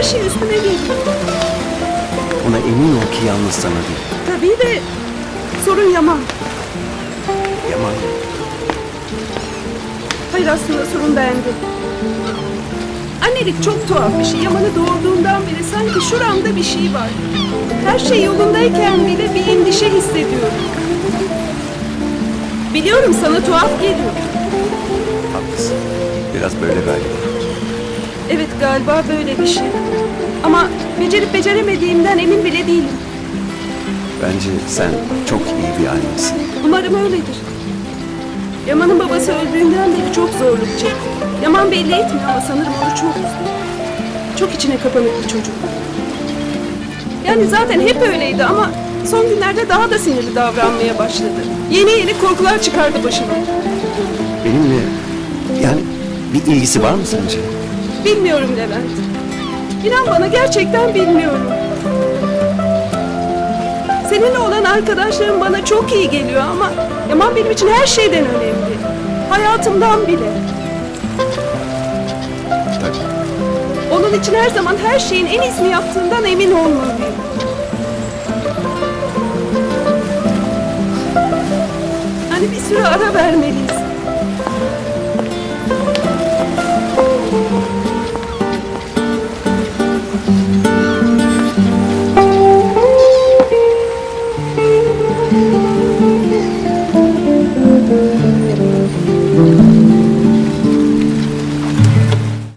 her şey üstüne geliyor. Ona emin ol ki yalnız sana değil. Tabii de sorun Yaman. Yaman Hayır aslında sorun bende. Annelik çok tuhaf bir şey. Yaman'ı doğurduğundan beri sanki şuramda bir şey var. Her şey yolundayken bile bir endişe hissediyorum. Biliyorum sana tuhaf geliyor. haklısın. Biraz böyle galiba. Evet galiba böyle bir şey. Ama becerip beceremediğimden emin bile değilim. Bence sen çok iyi bir annesin. Umarım öyledir. Yaman'ın babası öldüğünden beri çok zorluk çekti. Yaman belli etmiyor ama sanırım onu çok üzdü. Çok içine kapanık bir çocuk. Yani zaten hep öyleydi ama son günlerde daha da sinirli davranmaya başladı. Yeni yeni korkular çıkardı başıma. Benimle yani bir ilgisi var mı sence? Bilmiyorum Levent. İnan bana gerçekten bilmiyorum. Seninle olan arkadaşlarım bana çok iyi geliyor ama Yaman benim için her şeyden önemli. Hayatımdan bile. Onun için her zaman her şeyin en iyisini yaptığından emin olmalıyım. Hani bir süre ara vermeliyiz.